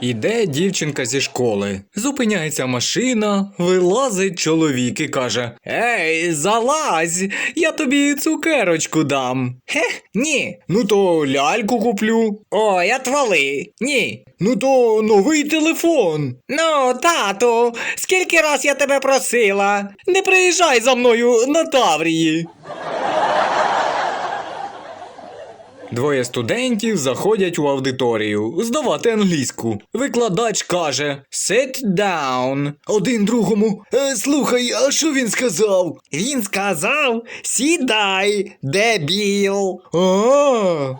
Іде дівчинка зі школи. Зупиняється машина, вилазить чоловік і каже: Ей, залазь, я тобі цукерочку дам. Хе, ні. Ну то ляльку куплю. Ой, отвали. Ні. Ну то новий телефон. Ну, тату, скільки раз я тебе просила? Не приїжджай за мною на Таврії. Двоє студентів заходять у аудиторію здавати англійську. Викладач каже Sit down. Один другому. «Е, слухай, а що він сказав? Він сказав Сідай, дебіл. А.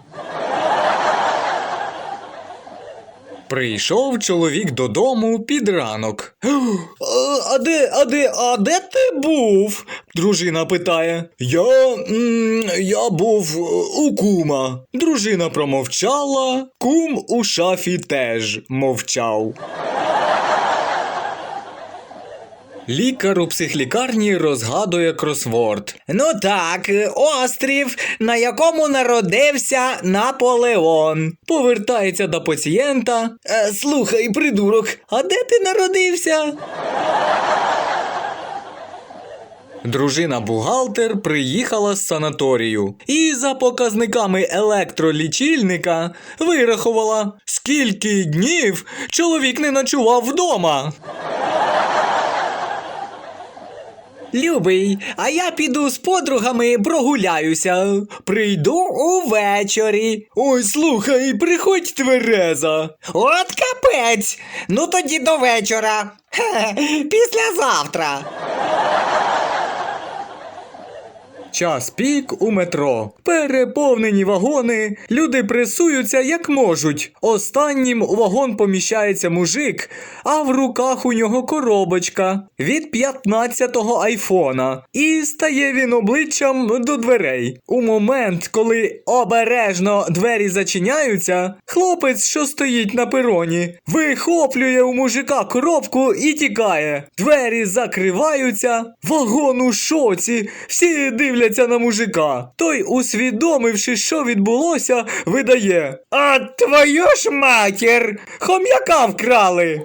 Прийшов чоловік додому під ранок. «А, а де, а де, а де ти був? Дружина питає. Я. я був е, у кума. Дружина промовчала, кум у шафі теж мовчав. Лікар у психлікарні розгадує кросворд. Ну так, острів, на якому народився Наполеон. Повертається до пацієнта. «Е, слухай, придурок, а де ти народився? Дружина бухгалтер приїхала з санаторію і за показниками електролічильника вирахувала, скільки днів чоловік не ночував вдома. Любий, а я піду з подругами прогуляюся. Прийду увечері. Ой, слухай, приходь твереза. От капець. Ну тоді до вечора. Післязавтра. Час пік у метро. Переповнені вагони. Люди пресуються як можуть. Останнім у вагон поміщається мужик, а в руках у нього коробочка від 15-го айфона. І стає він обличчям до дверей. У момент, коли обережно двері зачиняються, хлопець, що стоїть на пероні, вихоплює у мужика коробку і тікає. Двері закриваються, вагон у шоці, всі дивляться на мужика. Той, усвідомивши, що відбулося, видає: А твою ж матір! Хом'яка вкрали!